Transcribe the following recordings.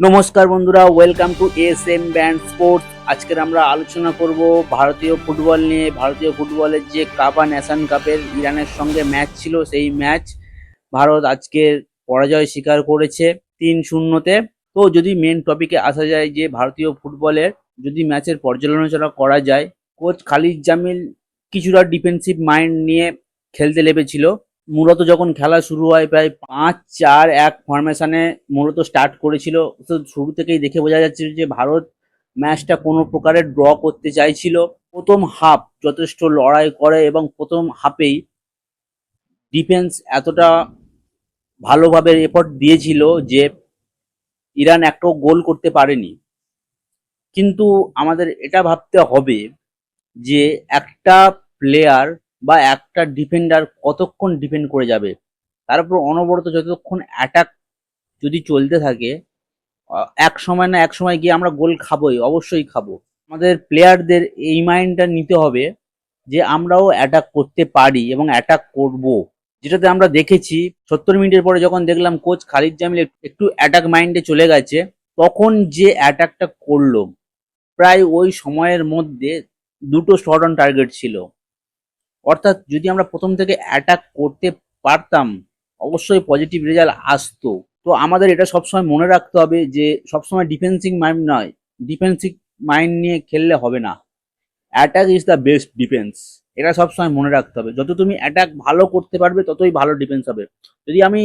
নমস্কার বন্ধুরা welcome to S M band sports আজকের আমরা আলোচনা করব ভারতীয় ফুটবল নিয়ে। ভারতীয় ফুটবলের যে কাপা ন্যাশন কাপের ইরানের সঙ্গে ম্যাচ ছিল, সেই ম্যাচ ভারত আজকের পরাজয় স্বীকার করেছে তিন শূন্যতে। তো যদি মেন টপিকে আসা যায় যে ভারতীয় ফুটবলের, যদি ম্যাচের পর্যালোচনা করা যায় কোচ খালিদ জামিল কিছুটা ডিফেন্সিভ মাইন্ড নিয়ে খেলতে লেগেছিল মূলত যখন খেলা শুরু হয় প্রায় পাঁচ, চার, এক ফরমেশনে মূলত স্টার্ট করেছিল। তো শুরু থেকেই দেখে বোঝা যাচ্ছে যে ভারত ম্যাচটা কোনো প্রকারে ড্র করতে চাইছিল। প্রথম হাফ যথেষ্ট লড়াই করে এবং প্রথম হাফেই ডিফেন্স এতটা ভালোভাবে এফর্ট দিয়েছিল যে ইরান একটাও গোল করতে পারেনি। কিন্তু আমাদের এটা ভাবতে হবে যে একটা প্লেয়ার বা একটা ডিফেন্ডার কতক্ষণ ডিফেন্ড করে যাবে? তার উপর অনবরত যতক্ষণ অ্যাটাক যদি চলতে থাকে এক সময় না এক সময় গিয়ে আমরা গোল খাবোই, অবশ্যই খাব। আমাদের প্লেয়ারদের এই মাইন্ডটা নিতে হবে যে আমরাও অ্যাটাক করতে পারি এবং অ্যাটাক করব। যেটাতে আমরা দেখেছি, সত্তর মিনিটের পরে যখন দেখলাম কোচ খালিদ জামিল একটু অ্যাটাক মাইন্ডে চলে গেছে, তখন যে অ্যাটাকটা করল, প্রায় ওই সময়ের মধ্যে দুটো শর্ট অন টার্গেট ছিল। অর্থাৎ যদি আমরা প্রথম থেকে অ্যাটাক করতে পারতাম, অবশ্যই পজিটিভ রেজাল্ট আসতো। তো আমাদের এটা সবসময় মনে রাখতে হবে যে, সবসময় ডিফেন্সিং মাইন্ড নয়। ডিফেন্সিভ মাইন্ড নিয়ে খেললে হবে না। Attack is the best defence এটা সবসময় মনে রাখতে হবে। যত তুমি অ্যাটাক ভালো করতে পারবে, ততই ভালো ডিফেন্স হবে। যদি আমি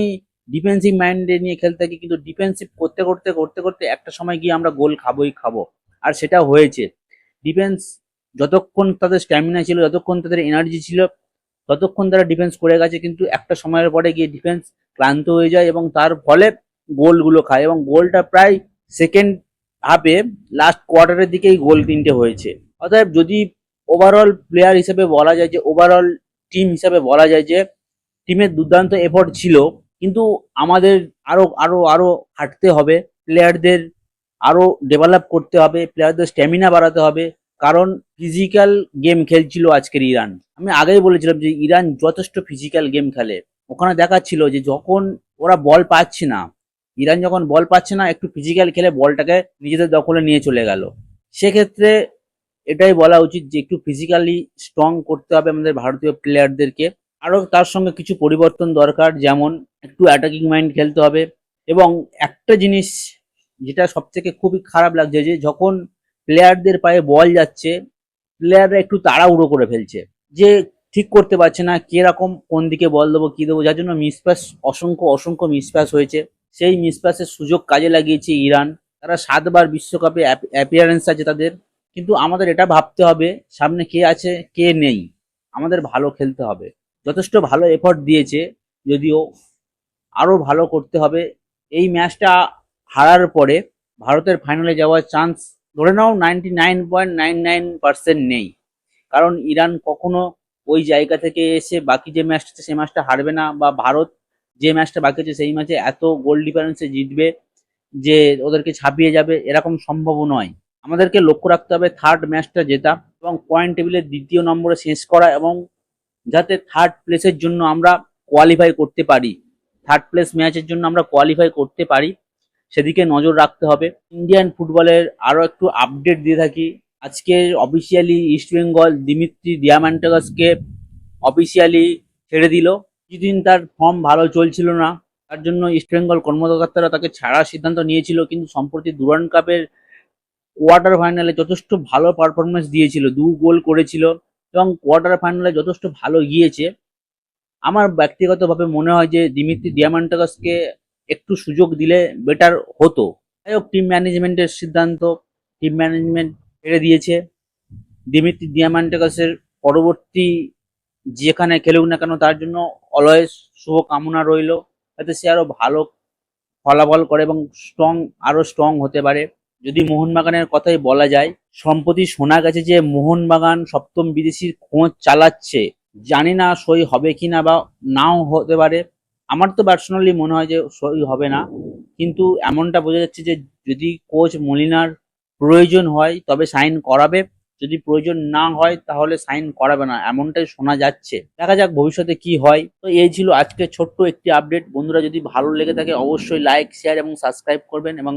ডিফেন্সিভ মাইন্ডে নিয়ে খেলতে থাকি, কিন্তু ডিফেন্সিভ করতে করতে করতে করতে একটা সময় গিয়ে আমরা গোল খাবোই খাব। আর সেটা হয়েছে। ডিফেন্স যতক্ষণ তাদের স্ট্যামিনা ছিল, যতক্ষণ তাদের এনার্জি ছিল, ততক্ষণ তারা ডিফেন্স করে গেছে। কিন্তু একটা সময়ের পরে গিয়ে ডিফেন্স ক্লান্ত হয়ে যায় এবং তার ফলে গোলগুলো খায় এবং গোলটা প্রায় সেকেন্ড হাফে লাস্ট কোয়ার্টারের দিকেই গোল তিনটে হয়েছে। অতএব যদি ওভারঅল প্লেয়ার হিসেবে বলা যায় যে ওভারঅল টিম হিসেবে বলা যায় যে টিমের দুর্দান্ত এফোর্ট ছিল, কিন্তু আমাদের আরও আরও আরও হাঁটতে হবে প্লেয়ারদের আরও ডেভেলপ করতে হবে প্লেয়ারদের স্ট্যামিনা বাড়াতে হবে কারণ ফিজিক্যাল গেম খেলছিল আজকের ইরান। আমি আগেই বলেছিলাম যে ইরান যথেষ্ট ফিজিক্যাল গেম খেলে। ওখানে দেখাচ্ছিল যে যখন ওরা বল পাচ্ছে না, ইরান যখন বল পাচ্ছে না, একটু ফিজিক্যাল খেলে বলটাকে নিজেদের দখলে নিয়ে চলে গেল। সেক্ষেত্রে এটাই বলা উচিত যে একটু ফিজিক্যালি স্ট্রং করতে হবে আমাদের ভারতীয় প্লেয়ারদেরকে আরও তার সঙ্গে কিছু পরিবর্তন দরকার, যেমন একটু অ্যাটাকিং মাইন্ড খেলতে হবে। এবং একটা জিনিস যেটা সব থেকে খুবই খারাপ লাগছে যে যখন প্লেয়ারদের পায়ে বল যাচ্ছে প্লেয়াররা একটু তাড়াহুড়ো করে ফেলছে। যে ঠিক করতে পারছে না, কীরকম, কোন দিকে বল দেবো, কি দেবো, যার জন্য মিসপ্যাস অসংখ্য অসংখ্য মিসপ্যাস হয়েছে। সেই মিসপ্যাসের সুযোগ কাজে লাগিয়েছে ইরান। তারা সাতবার বিশ্বকাপে অ্যাপিয়ারেন্স আছে তাদের। কিন্তু আমাদের এটা ভাবতে হবে, সামনে কে আছে, কে নেই। আমাদের ভালো খেলতে হবে। যথেষ্ট ভালো এফর্ট দিয়েছে, যদিও আরও ভালো করতে হবে। এই ম্যাচটা হারার পরে ভারতের ফাইনালে যাওয়ার চান্স ধরে নাও ninety nine point nine nine percent নেই। কারণ ইরান কখনো ওই জায়গা থেকে এসে বাকি যে ম্যাচটা সেই ম্যাচটা হারবে না, বা ভারত যে ম্যাচটা বাকি আছে, সেই ম্যাচে এত গোল ডিফারেন্সে জিতবে যে ওদেরকে ছাপিয়ে যাবে, এরকম সম্ভব নয়। আমাদেরকে লক্ষ্য রাখতে হবে থার্ড ম্যাচটা জেতা এবং পয়েন্ট টেবিলের দ্বিতীয় নম্বরে শেষ করা এবং যাতে থার্ড প্লেসের জন্য আমরা কোয়ালিফাই করতে পারি। থার্ড প্লেস ম্যাচের জন্য আমরা কোয়ালিফাই করতে পারি। সেদিকে নজর রাখতে হবে। ইন্ডিয়ান ফুটবলের আরও একটু আপডেট দিয়ে থাকি। আজকে অফিসিয়ালি ইস্ট বেঙ্গল দিমিত্রি ডিয়ামান্টাগাসকে অফিসিয়ালি ছেড়ে দিল। কিছুদিন তার ফর্ম ভালো চলছিল না। তার জন্য ইস্ট বেঙ্গল কর্মকর্তারা তাকে ছাড়ার সিদ্ধান্ত নিয়েছিল, কিন্তু সম্প্রতি দুরান কাপের কোয়ার্টার ফাইনালে যথেষ্ট ভালো পারফরমেন্স দিয়েছিল, দু গোল করেছিল এবং কোয়ার্টার ফাইনালে যথেষ্ট ভালো গিয়েছে। আমার ব্যক্তিগতভাবে মনে হয় যে দিমিত্রি ডিয়ামান্টাগাসকে একটু সুযোগ দিলে বেটার হতো। যাই হোক টিম ম্যানেজমেন্টের সিদ্ধান্ত টিম ম্যানেজমেন্ট ছেড়ে দিয়েছে দিমিত্রি ডিয়ামান্টাগাসের পরবর্তী যেখানে খেলুক না কেন, তার জন্য অলয়েস শুভ কামনা রইল। যাতে সে আরও ভালো ফলাফল করে এবং স্ট্রং আরও স্ট্রং হতে পারে। যদি মোহনবাগানের কথাই বলা যায়, সম্প্রতি শোনা গেছে যে মোহনবাগান সপ্তম বিদেশির খোঁজ চালাচ্ছে। জানি না সই হবে কিনা বা নাও হতে পারে। আমার তো পার্সোনালি মনে হয় যে সই হবে না। কিন্তু এমনটা বোঝা যাচ্ছে যে যদি কোচ মলিনার প্রয়োজন হয়, তবে সাইন করাবে। যদি প্রয়োজন না হয়, তাহলে সাইন করাবে না। এমনটাই শোনা যাচ্ছে। দেখা যাক ভবিষ্যতে কি হয়। তো এই ছিল আজকে ছোট্ট একটি আপডেট বন্ধুরা, যদি ভালো লেগে থাকে, অবশ্যই লাইক শেয়ার এবং সাবস্ক্রাইব করবেন এবং